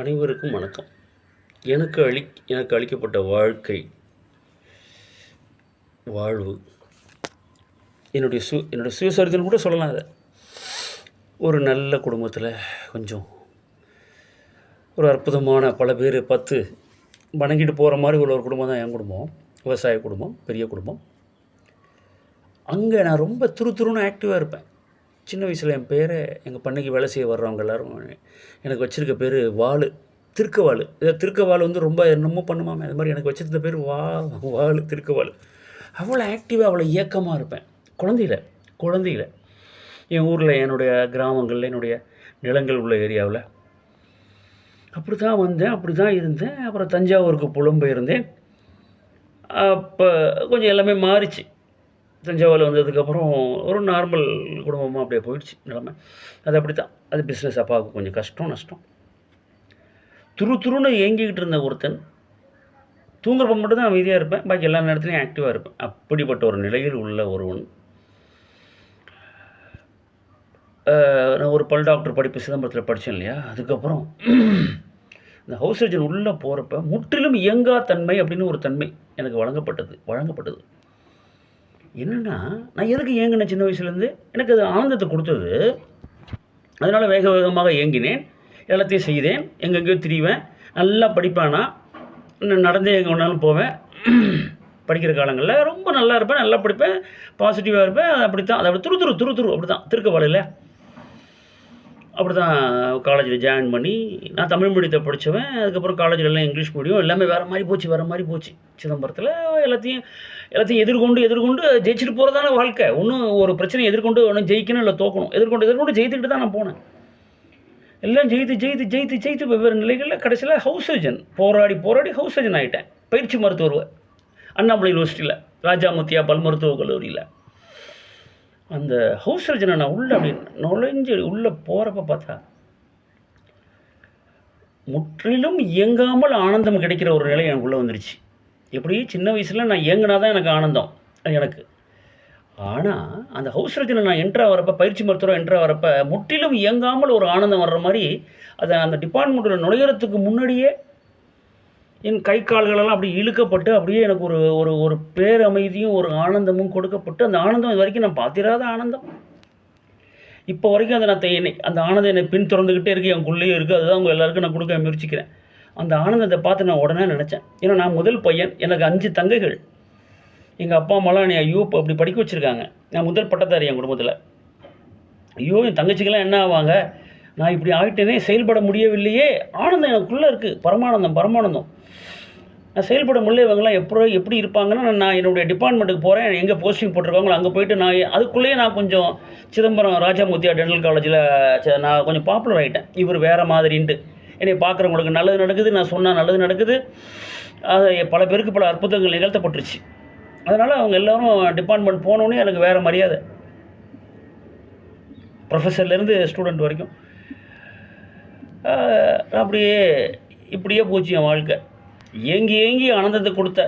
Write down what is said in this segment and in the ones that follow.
அனைவருக்கும் வணக்கம். எனக்கு அளி எனக்கு அளிக்கப்பட்ட வாழ்க்கை வாழ்வு என்னுடைய சு என்னுடைய சுயசரிதம் கூட சொல்லலாம் அதை ஒரு நல்ல குடும்பத்தில் கொஞ்சம் ஒரு அற்புதமான பல பேர் பத்து வணங்கிட்டு போகிற மாதிரி உள்ள ஒரு குடும்பம் தான் என் குடும்பம். விவசாய குடும்பம் பெரிய குடும்பம். அங்கே நான் ரொம்ப துரு துருன்னு ஆக்டிவாக இருப்பேன். சின்ன வயசில் என் பேரை எங்கள் பண்ணைக்கு வேலை செய்ய வர்றவங்க எல்லாரும் எனக்கு வச்சுருக்க பேர் வாள் திருக்கவாள் இதை திருக்கவாள் வந்து ரொம்ப என்னமோ பண்ணுமாமே. அது மாதிரி எனக்கு வச்சிருந்த பேர் வா வாள் திருக்கவாள் அவ்வளோ ஆக்டிவாக அவ்வளோ இயக்கமாக இருப்பேன். குழந்தையில குழந்தையில. என் ஊரில் என்னுடைய கிராமங்களில் என்னுடைய நிலங்கள் உள்ள ஏரியாவில். அப்படி தான் வந்தேன் அப்படி தான் இருந்தேன். அப்புறம் தஞ்சாவூருக்கு புலம்பெயர்ந்தேன். அப்போ கொஞ்சம் எல்லாமே மாறிச்சு. தஞ்சாவூரில் வந்ததுக்கப்புறம் ஒரு நார்மல் குடும்பமாக அப்படியே போயிடுச்சு நிலமை. அது அப்படி தான் அது பிஸ்னஸ் அப்பாவுக்கு கொஞ்சம் கஷ்டம் நஷ்டம். துரு துருன்னு ஏங்கிக்கிட்டு இருந்த ஒருத்தன் தூங்குறப்ப மட்டும் தான் அமைதியாக இருப்பேன். பாக்கி எல்லா நேரத்துலையும் ஆக்டிவாக இருப்பேன். அப்படிப்பட்ட ஒரு நிலையில் உள்ள ஒருவன். நான் ஒரு பல் டாக்டர் படிப்பு சிதம்பரத்தில் படித்தேன் இல்லையா? அதுக்கப்புறம் இந்த ஹவுஸ் சர்ஜன் உள்ளே போகிறப்ப முற்றிலும் இயங்கா தன்மை அப்படின்னு ஒரு தன்மை எனக்கு வழங்கப்பட்டது வழங்கப்பட்டது. என்னென்னா நான் எதுக்கு ஏங்கினேன் சின்ன வயசுலேருந்து? எனக்கு அது ஆனந்தத்தை கொடுத்தது. அதனால் வேக வேகமாக ஏங்கினேன் எல்லாத்தையும் செய்தேன். எங்கெங்கேயோ திரிவேன். நல்லா படிப்பானா? நான் நடந்தே எங்கே வேணாலும் போவேன். படிக்கிற காலங்களில் ரொம்ப நல்லா இருப்பேன். நல்லா படிப்பேன். பாசிட்டிவாக இருப்பேன். அது அப்படி தான் அதை அப்படி துரு துரு துரு துரு அப்படி தான் திருக்கவாளையில் அப்படி தான் காலேஜில் ஜாயின் பண்ணி நான் தமிழ் மீடியத்தை படித்தவன் அதுக்கப்புறம் காலேஜில் இங்கிலீஷ் மீடியம் எல்லாமே வேறு மாதிரி போச்சு வேறு மாதிரி போச்சு. சிதம்பரத்தில் எல்லாத்தையும் எல்லாத்தையும் எதிர்கொண்டு எதிர்கொண்டு ஜெயிச்சுட்டு போகிறதான வாழ்க்கை. ஒன்றும் ஒரு பிரச்சனை எதிர்கொண்டு ஒன்றும் ஜெயிக்கணும் இல்லை தோக்கணும். எதிர்கொண்டு எதிர்கொண்டு ஜெயித்துக்கிட்டு தான் நான் போனேன். எல்லாம் ஜெயித்து ஜெயித்து ஜெயித்து ஜெயித்து வெவ்வேறு நிலைகளில் கடைசியில் ஹவுஸ் சர்ஜன் போராடி போராடி ஹவுஸ் சர்ஜன் ஆகிட்டேன் பயிற்சி மருத்துவர் அண்ணாமலை யூனிவர்சிட்டியில் ராஜாமுத்தியா பல் மருத்துவக் கல்லூரியில். அந்த ஹவுஸ் சர்ஜனை நான் உள்ளே அப்படி நுழைஞ்சு உள்ளே போகிறப்ப பார்த்தா முற்றிலும் இயங்காமல் ஆனந்தம் கிடைக்கிற ஒரு நிலை எனக்கு உள்ளே வந்துருச்சு. எப்படி? சின்ன வயசில் நான் இயங்கினா தான் எனக்கு ஆனந்தம் அது எனக்கு. ஆனால் அந்த ஹவுஸ் சர்ஜனை நான் என்ட்ரா வரப்போ பயிற்சி மருத்துவம் என்ட்ரா வரப்போ முற்றிலும் இயங்காமல் ஒரு ஆனந்தம் வர்ற மாதிரி அதை அந்த டிபார்ட்மெண்ட்டில் நுழையிறதுக்கு முன்னாடியே என் கை கால்களெல்லாம் அப்படி இழுக்கப்பட்டு அப்படியே எனக்கு ஒரு ஒரு ஒரு பேரமைதியும் ஒரு ஆனந்தமும் கொடுக்கப்பட்டு அந்த ஆனந்தம் இது வரைக்கும் நான் பார்த்திராத ஆனந்தம். இப்போ வரைக்கும் அதை நான் என்னை அந்த ஆனந்தம் என்னை பின் திறந்துக்கிட்டே இருக்குது எனக்குள்ளேயே இருக்குது அதுதான் அவங்க எல்லாருக்கும் நான் கொடுக்க முயற்சிக்கிறேன். அந்த ஆனந்தத்தை பார்த்து நான் உடனே நினச்சேன். ஏன்னா நான் முதல் பையன் எனக்கு அஞ்சு தங்கைகள். எங்கள் அப்பா அம்மாலாம் என்னை ஐயோ அப்படி படிக்க வச்சுருக்காங்க. நான் முதல் பட்டதாரி என் குடும்பத்தில். ஐயோ என் தங்கச்சிக்கெல்லாம் என்ன ஆவாங்க? நான் இப்படி ஆகிட்டேனே செயல்பட முடியவில்லையே. ஆனந்தம் எனக்குள்ளே இருக்குது பரமானந்தம் பரமானந்தம். நான் செயல்பட முடியல இவங்களாம் எப்படி எப்படி இருப்பாங்கன்னா நான் நான் என்னுடைய டிபார்ட்மெண்ட்டுக்கு போகிறேன் எங்கே போஸ்டிங் போட்டிருக்காங்களோ அங்கே போயிட்டு நான் அதுக்குள்ளேயே நான் கொஞ்சம் சிதம்பரம் ராஜாமூர்த்தியா டென்டல் காலேஜில் நான் கொஞ்சம் பாப்புலர் ஆகிட்டேன் இவர் வேறு மாதிரின்ட்டு. என்னை பார்க்குறவங்களுக்கு நல்லது நடக்குது நான் சொன்னால் நல்லது நடக்குது. அது பல பேருக்கு பல அற்புதங்கள் நிகழ்த்தப்பட்டுருச்சு. அதனால் அவங்க எல்லோரும் டிபார்ட்மெண்ட் போனோடனே எனக்கு வேறு மரியாதை. ப்ரொஃபஸர்லேருந்து ஸ்டூடெண்ட் வரைக்கும். அப்படியே இப்படியே போச்சு என் வாழ்க்கை. ஏங்கி ஏங்கி ஆனந்தத்தை கொடுத்த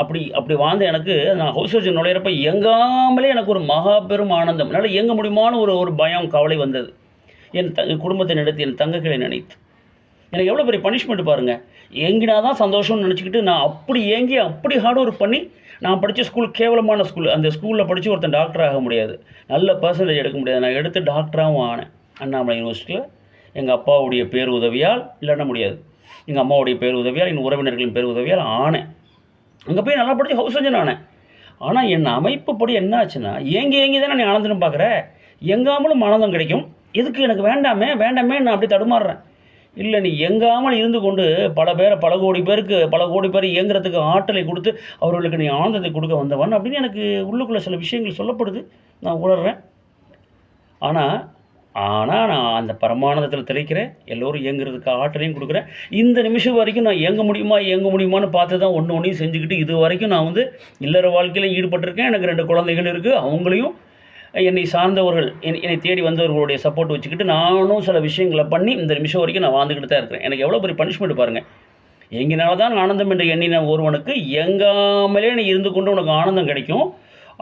அப்படி அப்படி வாழ்ந்த எனக்கு நான் ஹவுஸ் ஹவுஸ் நுழையிறப்ப எங்காமலே எனக்கு ஒரு மகா பெரும் ஆனந்தம். என்னால் எங்க முடியுமான்னு ஒரு ஒரு பயம் கவலை வந்தது. என் த என் குடும்பத்தை நினைத்து என் தங்கங்களை நினைத்து. எனக்கு எவ்வளோ பெரிய பனிஷ்மெண்ட் பாருங்கள் ஏங்கினா தான் சந்தோஷம்னு நினச்சிக்கிட்டு நான் அப்படி ஏங்கி அப்படி ஹார்ட் ஒர்க் பண்ணி நான் படித்த ஸ்கூல் கேவலமான ஸ்கூல் அந்த ஸ்கூலில் படித்து ஒருத்தன் டாக்டர் ஆக முடியாது. நல்ல பர்சன்டேஜ் எடுக்க முடியாது. நான் எடுத்து டாக்டராகவும் ஆனேன். அண்ணாமலை யூனிவர்சிட்டியில் எங்கள் அப்பாவுடைய பேர் உதவியால் இல்லைன்னா முடியாது. எங்கள் அம்மாவுடைய பேர் உதவியால் என் உறவினர்களின் பேர் உதவியால் ஆனேன். அங்கே போய் நல்லா படித்து ஹவுஸ் சர்ஜன் ஆனேன் ஆனால் என் அமைப்புப்படி என்ன ஆச்சுன்னா ஏங்கி ஏங்கி தானே நீ ஆனந்தம் பார்க்குற எங்காமலும் ஆனந்தம் கிடைக்கும். எதுக்கு எனக்கு வேண்டாமே வேண்டாமே நான் அப்படி தடுமாறுறேன். இல்லை நீ எங்காமல் இருந்து கொண்டு பல பேரை பல கோடி பேருக்கு பல கோடி பேர் இயங்குறதுக்கு ஆற்றலை கொடுத்து அவர்களுக்கு நீ ஆனந்தத்தை கொடுக்க வந்தவன் அப்படின்னு எனக்கு உள்ளுக்குள்ளே சில விஷயங்கள் சொல்லப்படுது. நான் உணர்றேன். ஆனால் ஆனால் நான் அந்த பரமானந்தத்தில் திளைக்கிறேன். எல்லோரும் இயங்குறதுக்கு ஆற்றலையும் கொடுக்குறேன். இந்த நிமிஷம் வரைக்கும் நான் இயங்க முடியுமா இயங்க முடியுமான்னு பார்த்து தான் ஒன்று ஒன்றையும் செஞ்சுக்கிட்டு இது வரைக்கும் நான் வந்து இல்லற வாழ்க்கையில் ஈடுபட்டிருக்கேன். எனக்கு ரெண்டு குழந்தைகள் இருக்குது அவங்களையும் என்னை சார்ந்தவர்கள் என்னை என்னை தேடி வந்தவர்களுடைய சப்போர்ட் வச்சுக்கிட்டு நானும் சில விஷயங்களை பண்ணி இந்த நிமிஷம் வரைக்கும் நான் வாழ்ந்துக்கிட்டு தான் இருக்கிறேன். எனக்கு எவ்வளோ பெரிய பனிஷ்மெண்ட் பாருங்கள் எங்கினால தான் ஆனந்தம் என்று எண்ணின ஒருவனுக்கு எங்காமலே நீ இருந்து கொண்டு உனக்கு ஆனந்தம் கிடைக்கும்.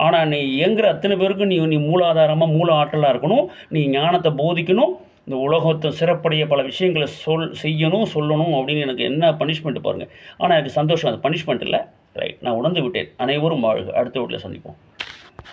ஆனால் நீ இயங்குற அத்தனை பேருக்கும் நீ நீ மூலாதாரமாக மூல ஆற்றலாக இருக்கணும். நீ ஞானத்தை போதிக்கணும். இந்த உலகத்தை சிறப்படைய பல விஷயங்களை சொல் செய்யணும் சொல்லணும் அப்படின்னு எனக்கு என்ன பனிஷ்மெண்ட் பாருங்கள் ஆனால் எனக்கு சந்தோஷம். அது பனிஷ்மெண்ட் இல்லை. ரைட் நான் உணர்ந்து விட்டேன். அனைவரும் வாழ்க. அடுத்த வீட்டில் சந்திப்போம்.